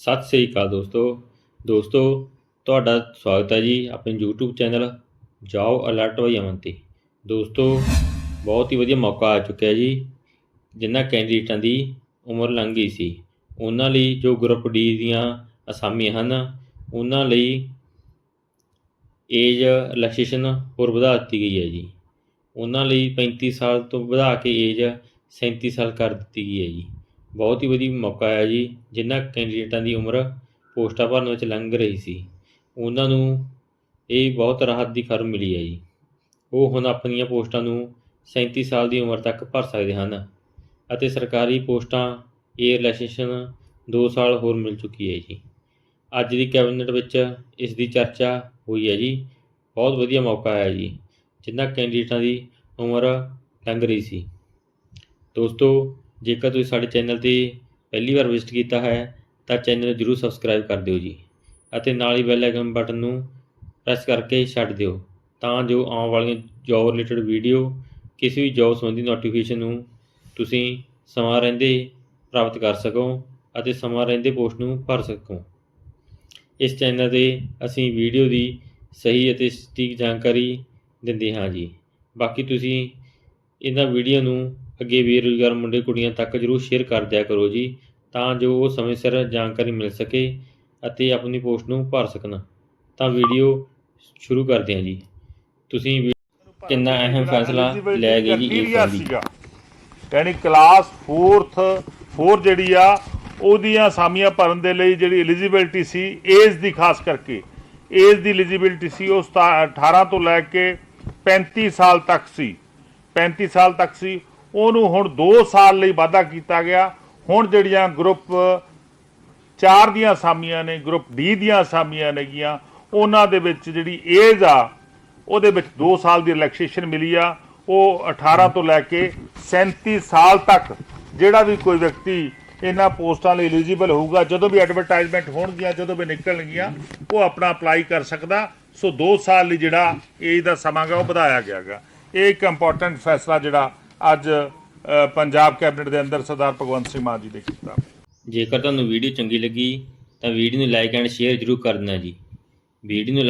ਸਤਿ ਸ੍ਰੀ ਅਕਾਲ ਦੋਸਤੋ। ਦੋਸਤੋ, ਤੁਹਾਡਾ ਸਵਾਗਤ ਹੈ ਜੀ ਆਪਣੇ YouTube ਚੈਨਲ ਜਾਓ ਅਲਰਟ ਹੋਈ ਅਮਨ ਤੇ। ਦੋਸਤੋ, ਬਹੁਤ ਹੀ ਵਧੀਆ ਮੌਕਾ ਆ ਚੁੱਕਿਆ ਜੀ ਜਿਨ੍ਹਾਂ ਕੈਂਡੀਡੇਟਾਂ ਦੀ ਉਮਰ ਲੰਘ ਗਈ ਸੀ। ਉਹਨਾਂ ਲਈ ਜੋ ਗਰੁੱਪ ਡੀ ਦੀਆਂ ਅਸਾਮੀਆਂ ਹਨ, ਉਹਨਾਂ ਲਈ ਏਜ ਰਿਲੈਕਸੇਸ਼ਨ ਹੋਰ ਵਧਾ ਦਿੱਤੀ ਗਈ ਹੈ ਜੀ। ਉਹਨਾਂ ਲਈ 35 ਸਾਲ ਤੋਂ ਵਧਾ ਕੇ ਏਜ 37 ਸਾਲ ਕਰ ਦਿੱਤੀ ਗਈ ਹੈ ਜੀ। ਬਹੁਤ ਹੀ ਵਧੀਆ ਮੌਕਾ ਆਇਆ ਜੀ ਜਿਨ੍ਹਾਂ ਕੈਂਡੀਡੇਟਾਂ ਦੀ ਉਮਰ ਪੋਸਟਾਂ ਭਰਨ ਵਿੱਚ ਲੰਘ ਰਹੀ ਸੀ, ਉਹਨਾਂ ਨੂੰ ਇਹ ਬਹੁਤ ਰਾਹਤ ਦੀ ਖਬਰ ਮਿਲੀ ਹੈ ਜੀ। ਉਹ ਹੁਣ ਆਪਣੀਆਂ ਪੋਸਟਾਂ ਨੂੰ 37 ਸਾਲ ਦੀ ਉਮਰ ਤੱਕ ਭਰ ਸਕਦੇ ਹਨ ਅਤੇ ਸਰਕਾਰੀ ਪੋਸਟਾਂ ਇਹ ਰਿਲੈਕਸੇਸ਼ਨ 2 ਸਾਲ ਹੋਰ ਮਿਲ ਚੁੱਕੀ ਹੈ ਜੀ। ਅੱਜ ਦੀ ਕੈਬਨਿਟ ਵਿੱਚ ਇਸ ਦੀ ਚਰਚਾ ਹੋਈ ਹੈ ਜੀ, ਬਹੁਤ ਵਧੀਆ ਮੌਕਾ ਆਇਆ ਜੀ ਜਿਨ੍ਹਾਂ ਕੈਂਡੀਡੇਟਾਂ ਦੀ ਉਮਰ ਲੰਘ ਰਹੀ ਸੀ। ਦੋਸਤੋ ਜੇਕਰ ਤੁਸੀਂ ਸਾਡੇ ਚੈਨਲ ਤੇ ਪਹਿਲੀ ਵਾਰ ਵਿਜ਼ਿਟ ਕੀਤਾ ਹੈ, ਤਾਂ ਚੈਨਲ ਨੂੰ ਜਰੂਰ ਸਬਸਕ੍ਰਾਈਬ ਕਰ ਦਿਓ ਜੀ ਅਤੇ ਨਾਲ ਹੀ ਬੈਲ ਆਈਕਨ ਬਟਨ ਨੂੰ ਪ੍ਰੈਸ ਕਰਕੇ ਛੱਡ ਦਿਓ ਤਾਂ ਜੋ ਆਉਣ ਵਾਲੀਆਂ ਜੌਬ ਰਿਲੇਟਡ ਵੀਡੀਓ ਕਿਸੇ ਵੀ ਜੌਬ ਸੰਬੰਧੀ ਨੋਟੀਫਿਕੇਸ਼ਨ ਨੂੰ ਤੁਸੀਂ ਸਮਾਂ ਰਹਿੰਦੇ ਪ੍ਰਾਪਤ ਕਰ ਸਕੋ ਅਤੇ ਸਮਾਂ ਰਹਿੰਦੇ ਪੋਸਟ ਨੂੰ ਭਰ ਸਕੋ। ਇਸ ਚੈਨਲ ਤੇ ਅਸੀਂ ਵੀਡੀਓ ਦੀ ਸਹੀ ਅਤੇ ਸਟੀਕ ਜਾਣਕਾਰੀ ਦਿੰਦੇ ਹਾਂ ਜੀ। ਬਾਕੀ ਤੁਸੀਂ ਇਹਨਾਂ ਵੀਡੀਓ ਨੂੰ ਅੱਗੇ ਬੇਰੁਜ਼ਗਾਰ ਮੁੰਡੇ ਕੁੜੀਆਂ ਤੱਕ ਜਰੂਰ ਸ਼ੇਅਰ ਕਰ ਦਿਆ ਕਰੋ ਜੀ ਤਾਂ ਜੋ ਉਹ ਸਮੇਂ ਸਿਰ ਜਾਣਕਾਰੀ ਮਿਲ ਸਕੇ ਅਤੇ ਆਪਣੀ ਪੋਸਟ ਨੂੰ ਭਰ ਸਕਣ। ਤਾਂ ਵੀਡੀਓ ਸ਼ੁਰੂ ਕਰਦੇ ਹਾਂ ਜੀ। ਤੁਸੀਂ ਵੀ- ਕਿੰਨਾ ਅਹਿਮ ਫੈਸਲਾ ਲਿਆ ਗਿਆ ਜੀ ਇਹ। ਸੀਗਾ। ਯਾਨੀ ਕਲਾਸ 4th 4 ਜਿਹੜੀ ਆ ਉਹਦੀਆਂ ਅਸਾਮੀਆਂ ਭਰਨ ਦੇ ਲਈ ਜਿਹੜੀ ਐਲੀਜੀਬਿਲਟੀ ਸੀ ਏਜ ਦੀ ਖਾਸ ਕਰਕੇ ਏਜ ਦੀ ਐਲੀਜੀਬਿਲਟੀ ਸੀ ਉਹ ਸਤਾ- 18 ਤੋਂ ਲੈ ਕੇ 35 ਸਾਲ ਤੱਕ ਸੀ। 35 ਸਾਲ ਤੱਕ ਸੀ। ਉਹਨੂੰ ਹੁਣ 2 ਸਾਲ ਲਈ ਵਾਧਾ ਕੀਤਾ ਗਿਆ। ਹੁਣ ਜਿਹੜੀਆਂ ਗਰੁੱਪ ਚਾਰ ਦੀਆਂ ਅਸਾਮੀਆਂ ਨੇ, ਗਰੁੱਪ ਡੀ ਦੀਆਂ ਅਸਾਮੀਆਂ ਨੇਗੀਆਂ, ਉਹਨਾਂ ਦੇ ਵਿੱਚ ਜਿਹੜੀ ਏਜ ਆ, ਉਹਦੇ ਵਿੱਚ 2 ਸਾਲ ਦੀ ਰਿਲੈਕਸੇਸ਼ਨ ਮਿਲੀ ਆ। ਉਹ 18 ਤੋਂ ਲੈ ਕੇ 37 ਸਾਲ ਤੱਕ ਜਿਹੜਾ ਵੀ ਕੋਈ ਵਿਅਕਤੀ ਇਹਨਾਂ ਪੋਸਟਾਂ ਲਈ ਐਲੀਜੀਬਲ ਹੋਊਗਾ, ਜਦੋਂ ਵੀ ਐਡਵਰਟਾਈਜ਼ਮੈਂਟ ਹੋਣਗੀਆਂ, ਜਦੋਂ ਵੀ ਨਿਕਲਣਗੀਆਂ, ਉਹ ਆਪਣਾ ਅਪਲਾਈ ਕਰ ਸਕਦਾ। ਸੋ 2 ਸਾਲ ਲਈ ਜਿਹੜਾ ਏਜ ਦਾ ਸਮਾਂ ਗਾ ਉਹ ਵਧਾਇਆ ਗਿਆਗਾ। ਇਹ ਇੱਕ ਇੰਪੋਰਟੈਂਟ ਫੈਸਲਾ ਜਿਹੜਾ ਅੱਜ ਪੰਜਾਬ ਕੈਬਨਿਟ ਦੇ ਅੰਦਰ ਸਰਦਾਰ ਭਗਵੰਤ ਸਿੰਘ ਮਾਨ ਜੀ ਦੇ ਕੀਤਾ ਜੇਕਰ ਤੁਹਾਨੂੰ ਵੀਡੀਓ ਚੰਗੀ ਲੱਗੀ, ਤਾਂ ਵੀਡੀਓ ਨੂੰ ਲਾਈਕ ਐਂਡ ਸ਼ੇਅਰ ਜਰੂਰ ਕਰ ਦੇਣਾ ਜੀ। ਵੀਡੀਓ ਨੂੰ